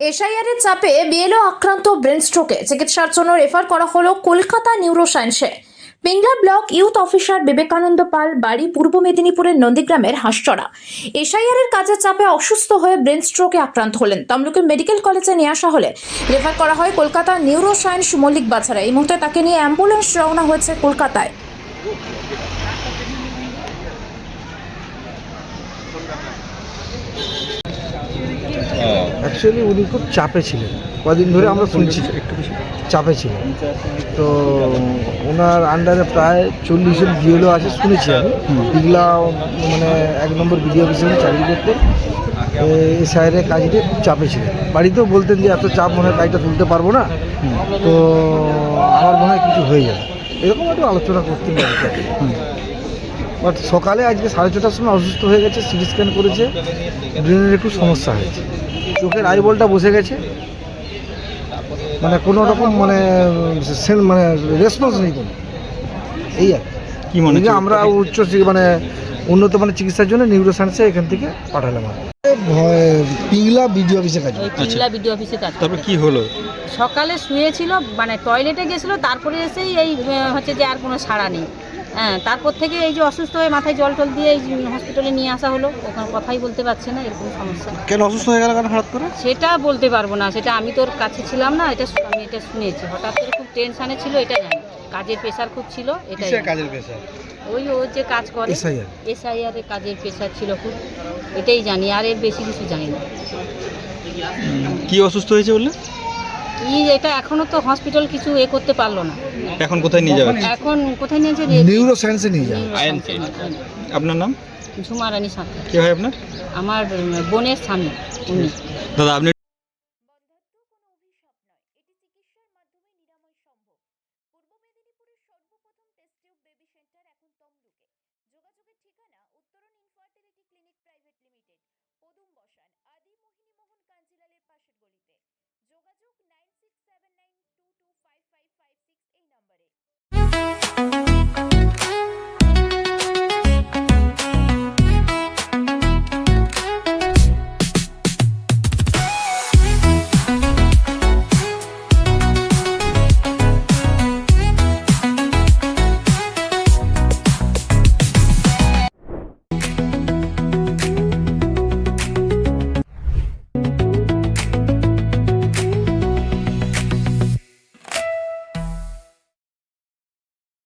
SIR এর চাপে BLO আক্রান্ত ব্রেন স্ট্রোকে চিকিৎসার জন্য রেফার করা হলো কলকাতা নিউরো সায়েন্সে Pingla block youth officer Vivekananda Pal, বাড়ি পূর্ব মেদিনীপুরের নন্দীগ্রামের হাঁসচড়া। এসআইআর এর কাজের চাপে অসুস্থ হয়ে ব্রেন স্ট্রোকে আক্রান্ত হলেন। তমলুকের মেডিকেল কলেজে নিয়ে আসা হলে রেফার করা হয় কলকাতা নিউরো সায়েন্স মল্লিক বাজারে। এই মুহূর্তে তাকে নিয়ে অ্যাম্বুলেন্স রওনা হয়েছে কলকাতায়। অ্যাকচুয়ালি উনি খুব চাপে ছিলেন। কদিন ধরে আমরা শুনছি, চাপে ছিলেন। তো ওনার আন্ডারে প্রায় চল্লিশ জন বিএলও আছে, শুনেছি আমি। এগুলা মানে এক নম্বর বিডিও অফিসে চাকরি করতেন। এই সাইডে কাজটি খুব চাপে ছিলেন। বাড়িতেও বলতেন যে, এত চাপ মনে হয় কাজটা তুলতে পারব না। তো আমার মনে হয় কিছু হয়ে যাবে। এরকম একটু আলোচনা করতেন। বাট সকালে আজকে সাড়ে ছটার সময় অসুস্থ হয়ে গেছে সিটি স্ক্যান করেছে ব্রেনের একটু সমস্যা হয়েছে। চোখের আইবলটা বসে গেছে। মানে কোনো রকম মানে মানে রেসপন্স নেই কোনো। এই আর কি। মনে আমরা উচ্চ মানে উন্নত মানের চিকিৎসার জন্য নিউরো সায়েন্সে এখান থেকে পাঠালাম পিংলা বিডিও অফিসে কাজ পিংলা বিডিও অফিসে কাজ তারপর। কি হলো? সকালে শুয়েছিল মানে টয়লেটে গেছিল তারপরে এসেই এই হচ্ছে যে আর কোনো সাড়া নেই। হ্যাঁ তারপর থেকে এই যে অসুস্থ হয়ে মাথায় জল টল দিয়ে এই হসপিটালে নিয়ে আসা হলো ওখানে কথাই বলতে পারছে না এরকম সমস্যা। কেন অসুস্থ হয়ে গেল কেন হঠাৎ করে? সেটা বলতে পারব না সেটা আমি তোর কাছে ছিলাম না এটা আমি এটা শুনেছি। হঠাৎ করে খুব টেনশানে ছিল এটা জানি। কাজের প্রেশার খুব ছিল এটা কাজের পেশা ওই ও যে কাজ করে এসআইআর এর কাজের প্রেশার ছিল খুব এটাই জানি আর এর বেশি কিছু জানি না। কি অসুস্থ হয়েছে বললে? কি এটা এখনও তো হসপিটাল কিছু এ করতে পারল না। এখন কোথায় নিয়ে যাবেন? এখন কোথায় নিয়েছে নিউরো সায়েন্সে নিয়ে যান আপনার নাম? ঝুমা রানী সাঁতরা। কি হয় আপনার? আমার বোনের স্বামী উনি। দাদা আপনি বন্ধ্যাত্ব কোনো অভিশাপ নয় এটি চিকিৎসার মাধ্যমে নিরাময় সম্ভব পূর্ব মেদিনীপুরের সর্বপ্রথম টেস্ট টিউব বেবি সেন্টার এখন তমলুকে যোগাযোগের ঠিকানা উত্তরণ ইনফার্টিলিটি ক্লিনিক প্রাইভেট লিমিটেড পদুম বসান আদি যোগাযোগ nine six seven nine two two five five five six এই নম্বরে